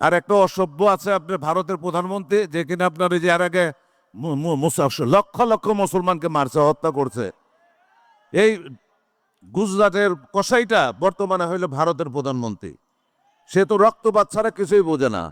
আর একটা অসভ্য আছে আপনার ভারতের প্রধানমন্ত্রী, যে কিনা আপনার এই যে আর আগে লক্ষ লক্ষ মুসলমানকে মারছে, হত্যা করছে। এই গুজরাটের কসাইটা বর্তমানে হইল ভারতের প্রধানমন্ত্রী। সে তো রক্তপাত ছাড়া কিছুই বোঝে না।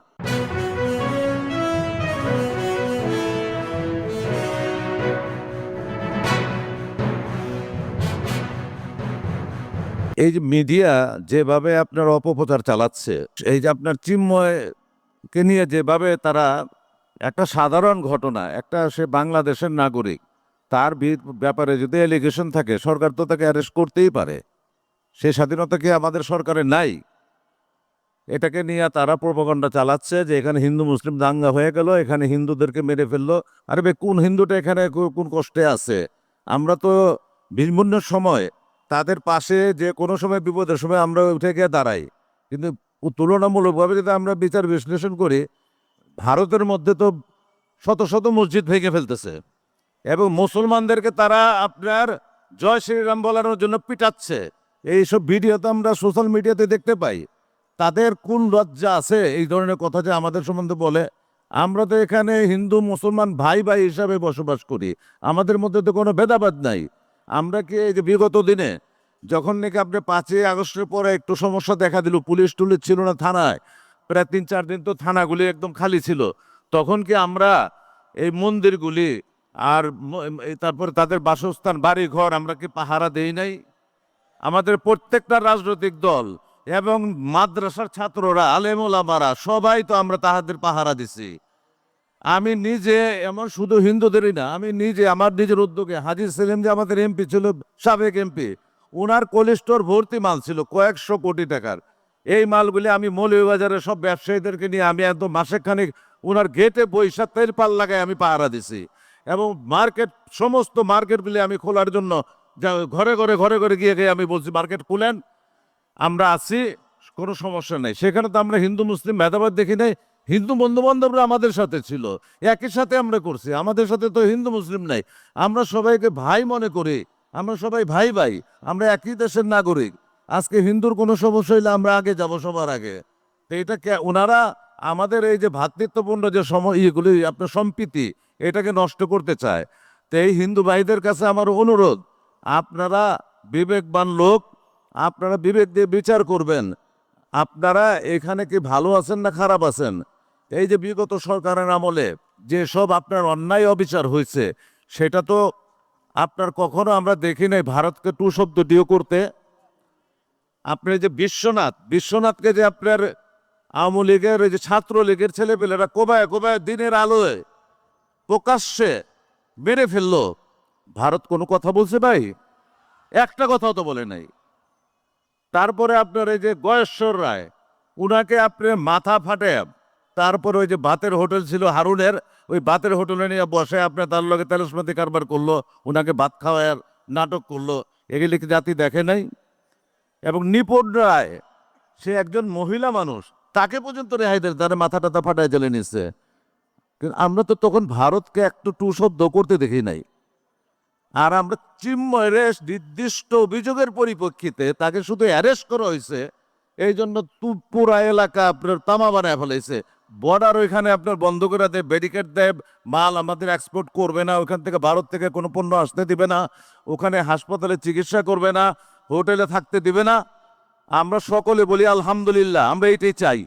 এই যে মিডিয়া যেভাবে আপনার অপপ্রচার চালাচ্ছে, এই যে আপনার চিন্ময়কে নিয়ে যেভাবে তারা একটা সাধারণ ঘটনা, একটা সে বাংলাদেশের নাগরিক, তার ব্যাপারে যদি এলিগেশন থাকে, সরকার তো তাকে অ্যারেস্ট করতেই পারে। সে স্বাধীনতা কি আমাদের সরকারের নাই? এটাকে নিয়ে তারা প্রপাগণ্ডা চালাচ্ছে যে এখানে হিন্দু, মুসলিম দাঙ্গা হয়ে গেল, এখানে হিন্দুদেরকে মেরে ফেলল। আরে বে, কোন হিন্দুটা এখানে কোন কষ্টে আছে? আমরা তো বিভিন্ন সময় তাদের পাশে যে কোনো সময় বিপদের সময় আমরা উঠে গিয়ে দাঁড়াই। কিন্তু তুলনামূলকভাবে যদি আমরা বিচার বিশ্লেষণ করি, ভারতের মধ্যে তো শত শত মসজিদ ভেঙে ফেলতেছে এবং মুসলমানদেরকে তারা আপনার জয় শ্রীরাম বলানোর জন্য পিটাচ্ছে। এইসব ভিডিও তো আমরা সোশ্যাল মিডিয়াতে দেখতে পাই। তাদের কোন লজ্জা আছে? এই ধরনের কথা যে আমাদের সম্বন্ধে বলে। আমরা তো এখানে হিন্দু, মুসলমান ভাই ভাই হিসাবে বসবাস করি। আমাদের মধ্যে তো কোনো ভেদাভেদ নাই। আমরা কি এই যে বিগত দিনে যখন নাকি আপনি পাঁচই আগস্টের পরে একটু সমস্যা দেখা দিল, পুলিশ টুলিশ ছিল না থানায়, প্রায় তিন চার দিন তো থানাগুলি একদম খালি ছিল, তখন কি আমরা এই মন্দিরগুলি আর তারপরে তাদের বাসস্থান বাড়ি ঘর আমরা কি পাহারা দেই নাই? আমাদের প্রত্যেকটা রাজনৈতিক দল এবং মাদ্রাসার ছাত্ররা আলেমোলামারা সবাই তো আমরা তাহাদের পাহারা দিছি। আমি নিজে এমন শুধু হিন্দুদেরই না, আমি নিজে, আমার নিজের উদ্যোগে হাজির সেলিম যে আমাদের এমপি ছিল সাবেক এমপি। ওনার কোলেস্টোর ভর্তি মাল ছিল কয়েকশো কোটি টাকার। এই মালগুলি আমি মৌলভীবাজারের সব ব্যবসায়ীদেরকে নিয়ে আমি একদম মাসেখানিক ওনার গেটে বৈশা তেল পাল লাগায় আমি পাহারা দিছি। এবং মার্কেট, সমস্ত মার্কেটগুলি আমি খোলার জন্য ঘরে ঘরে ঘরে ঘরে গিয়ে গিয়ে আমি বলছি, মার্কেট খুলেন, আমরা আছি, কোনো সমস্যা নেই। সেখানে তো আমরা হিন্দু, মুসলিম ভেদাভেদ দেখি নাই। হিন্দু বন্ধু বান্ধবরা আমাদের সাথে ছিল। একই সাথে আমরা করছি। আমাদের সাথে তো হিন্দু, মুসলিম নাই। আমরা সবাইকে ভাই মনে করি। আমরা সবাই ভাই ভাই। আমরা একই দেশের নাগরিক। আজকে হিন্দুর কোনো সমস্যা হইলে আমরা আগে যাব সবার আগে। তো এটা ওনারা আমাদের এই যে ভ্রাতৃত্বপূর্ণ যে সম, ইয়েগুলি, আপনার সম্প্রীতি, এটাকে নষ্ট করতে চায়। তো এই হিন্দু ভাইদের কাছে আমার অনুরোধ, আপনারা বিবেকবান লোক, আপনারা বিবেক দিয়ে বিচার করবেন। আপনারা এখানে কি ভালো আছেন না খারাপ আছেন? এই যে বিগত সরকারের আমলে যে সব আপনার অন্যায় অবিচার হয়েছে, সেটা তো আপনার কখনো আমরা দেখি নাই ভারতকে টু শব্দ ডিও করতে। আপনি যে বিশ্বনাথ, বিশ্বনাথকে যে আপনার আওয়ামী লীগের যে ছাত্র লীগের ছেলেপেলেরা কোবায় কোবায় দিনের আলোয় প্রকাশ্যে মেরে ফেলল। ভারত কোনো কথা বলছে ভাই? একটা কথাও তো বলে নাই। তারপরে আপনার এই যে গয়েশ্বর রায়, উনাকে আপনি মাথা ফাটে তারপরে ওই যে বাতের হোটেল ছিল হারুনের, ওই বাতের হোটেলে নিয়ে বসে আপনার তার লগে তেলসমাতি কারবার করল ওনাকে ভাত খাওয়ার নাটক করল। এগুলি জাতি দেখে নাই? এবং নিপুণ রায়, সে একজন মহিলা মানুষ, তাকে পর্যন্ত রেহাই দেয় তার মাথা টাথা ফাটায় জেলে নিচ্ছে কিন্তু আমরা তো তখন ভারতকে একটু টু শব্দ করতে দেখি নাই। আর আমরা চিন্ময় রেস নির্দিষ্ট অভিযোগের পরিপ্রেক্ষিতে তাকে শুধু অ্যারেস্ট করা হয়েছে এই জন্য পুরা এলাকা আপনার তামা বানায় ফেলেছে বর্ডার ওইখানে আপনার বন্ধ করে দেয় ব্যারিকেড দেয়, মাল আমাদের এক্সপোর্ট করবে না, ওখান থেকে ভারত থেকে কোনো পণ্য আসতে দিবে না, ওখানে হাসপাতালে চিকিৎসা করবে না, হোটেলে থাকতে দিবে না। আমরা সকলে বলি, আলহামদুলিল্লাহ, আমরা এইটাই চাই।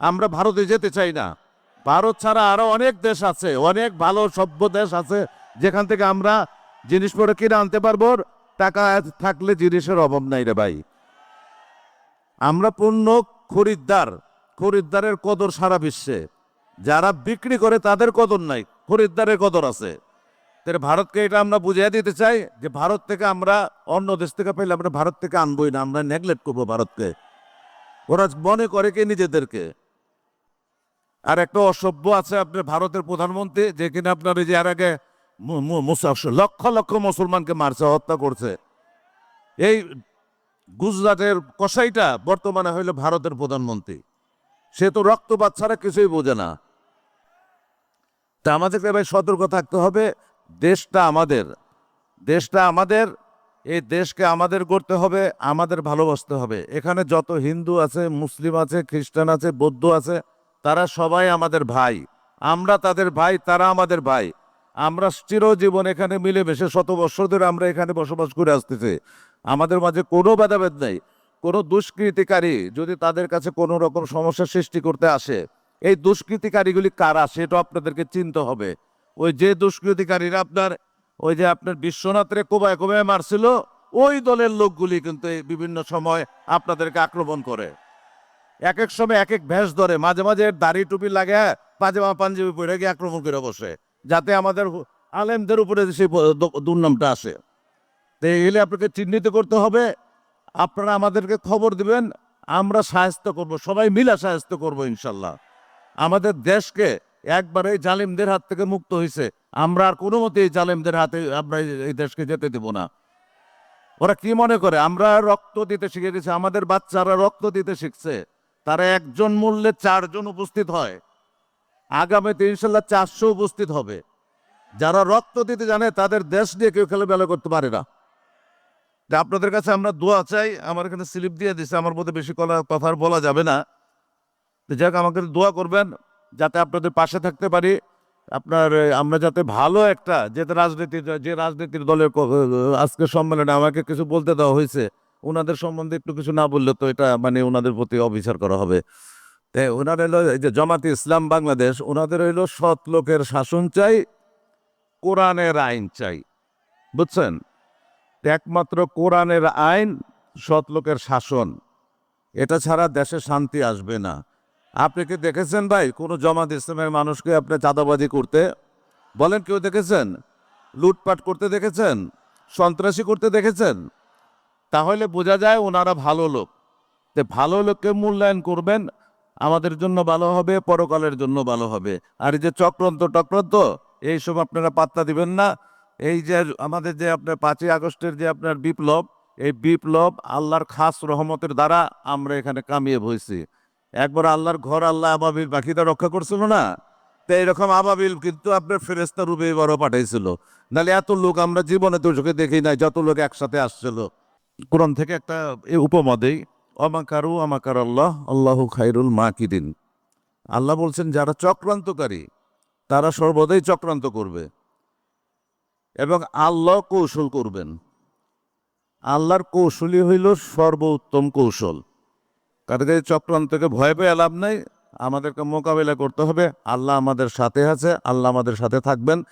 আমরা ভারতে যেতে চাই না। ভারত ছাড়া আরও অনেক দেশ আছে, অনেক ভালো সভ্য দেশ আছে, যেখান থেকে আমরা জিনিসপত্র কিনে আনতে পারব। টাকা থাকলে জিনিসের অভাব নাই রে ভাই। আমরা পূর্ণ খরিদ্দার। খরিদ্দারের কদর সারা বিশ্বে। যারা বিক্রি করে তাদের কদর নাই, খরিদ্দারের কদর আছে। তাহলে ভারতকে এটা আমরা বুঝিয়ে দিতে চাই যে ভারত থেকে আমরা অন্য দেশ থেকে পেলে আমরা ভারত থেকে আনবই না, আমরা নেগলেক্ট করব ভারতকে। ওরা মনে করে কি নিজেদেরকে। আর একটা অসভ্য আছে আপনার ভারতের প্রধানমন্ত্রী, যে কিনা আপনার এই যে এর আগে লক্ষ লক্ষ মুসলমানকে মারছে, হত্যা করছে। এই গুজরাটের কসাইটা বর্তমানে হইল ভারতের প্রধানমন্ত্রী। সে তো রক্তপাত ছাড়া কিছুই বোঝে না। তা আমাদেরকে ভাই সতর্ক থাকতে হবে, দেশটা আমাদের। দেশটা আমাদের, এই দেশকে আমাদের করতে হবে, আমাদের ভালোবাসতে হবে। এখানে যত হিন্দু আছে, মুসলিম আছে, খ্রিস্টান আছে, বৌদ্ধ আছে, তারা সবাই আমাদের ভাই। আমরা তাদের ভাই, তারা আমাদের ভাই। আমরা চিরজীবন এখানে মিলেমিশে শত বৎসর ধরে আমরা এখানে বসবাস করে আসতেছি। আমাদের মাঝে কোনো ভেদাভেদ নেই। কোনো দুষ্কৃতিকারী যদি তাদের কাছে কোনো রকম সমস্যা সৃষ্টি করতে আসে, এই দুষ্কৃতিকারীগুলি কারা সেটা আপনাদেরকে চিনতে হবে। ওই যে দুষ্কৃতিকারীরা আপনার, ওই যে আপনার বিশ্বনাথরে কোবায় কোবায় মারছিল, ওই দলের লোকগুলি কিন্তু বিভিন্ন সময় আপনাদেরকে আক্রমণ করে। এক এক সময় এক এক ভেষ ধরে, মাঝে মাঝে দাড়ি টুপি লাগে পাজামা পাঞ্জাবি পরে গিয়ে আক্রমণ করে বসে, যাতে আমাদের আলেমদের উপরে সেই দুর্নামটা আসে। তো এগুলি আপনাকে চিহ্নিত করতে হবে। আপনারা আমাদেরকে খবর দিবেন, আমরা সাহায্য করব, সবাই মিলে সাহায্য করব ইনশাল্লাহ। আমাদের দেশকে একবার এই জালিমদের হাত থেকে মুক্ত হয়েছে আমরা আর কোনো মতে জালিমদের হাতে আমরা এই- এই দেশকে যেতে দেব না। ওরা কি মনে করে? আমরা রক্ত দিতে শিখে গেছি, আমাদের বাচ্চারা রক্ত দিতে শিখছে, তারা একজন মূল্যে চারজন উপস্থিত হয়। আগামীতে ইনশাল্লাহ চারশো উপস্থিত হবে। যারা রক্ত দিতে জানে, তাদের দেশ নিয়ে কেউ খেলে বেলা করতে পারে না। তা আপনাদের কাছে আমরা দোয়া চাই, আমার এখানে স্লিপ দিয়ে দিছে, আমার মধ্যে বেশি কলা কথা আর বলা যাবে না। তো যাক আমাকে দোয়া করবেন যাতে আপনাদের পাশে থাকতে পারি। আপনার আমরা যাতে ভালো একটা যে রাজনীতি, যে রাজনীতির দলের ক- আজকে সম্মেলনে আমাকে কিছু বলতে দেওয়া হয়েছে, ওনাদের সম্বন্ধে একটু কিছু না বললে তো এটা মানে ওনাদের প্রতি অবিচার করা হবে। ওনার হলো এই যে জামাতে ইসলাম বাংলাদেশ, ওনাদের হইল সৎ লোকের শাসন চাই, কোরআনের আইন চাই। বুঝছেন? একমাত্র কোরআনের আইন, সৎ লোকের শাসন। এটা ছাড়া দেশে শান্তি আসবে না। আপনি কি দেখেছেন ভাই, কোনো জামাত ইসলামের মানুষকে আপনি চাঁদাবাজি করতে? বলেন কেউ দেখেছেন? লুটপাট করতে দেখেছেন? সন্ত্রাসী করতে দেখেছেন? তাহলে বোঝা যায় ওনারা ভালো লোক। তে ভালো লোককে মূল্যায়ন করবেন, আমাদের জন্য ভালো হবে, পরকালের জন্য ভালো হবে। আর এই যে চক্রান্ত টক্রান্ত এইসব আপনারা পাত্তা দিবেন না। এই যে আমাদের যে আপনার পাঁচই আগস্টের যে আপনার বিপ্লব, এই বিপ্লব আল্লাহর খাস রহমতের দ্বারা আমরা এখানে কামিয়ে হয়েছি একবার আল্লাহর ঘর আল্লাহ আবাবিল পাখিটা রক্ষা করছিল না? তো এরকম আবাবিল কিন্তু আপনার ফেরেস্তা রূপে এবারও পাঠাইছিল। নাহলে এত লোক আমরা জীবনে তো চোখে দেখি নাই, যত লোক একসাথে আসছিল। কোরআন থেকে একটা উপমা দেই, অমাকারু আমাকার আল্লাহ আল্লাহু খাইরুল মাকিদিন আল্লাহ বলছেন, যারা চক্রান্তকারী, তারা সর্বদাই চক্রান্ত করবে। এবং আল্লাহ কৌশল করবেন। আল্লাহর কৌশলই হইল সর্বোত্তম কৌশল। এই চক্রান্তকে ভয় পেয়ে লাভ নাই। আমাদেরকে মোকাবেলা করতে হবে। আল্লাহ আমাদের সাথে আছে, আল্লাহ আমাদের সাথে থাকবেন।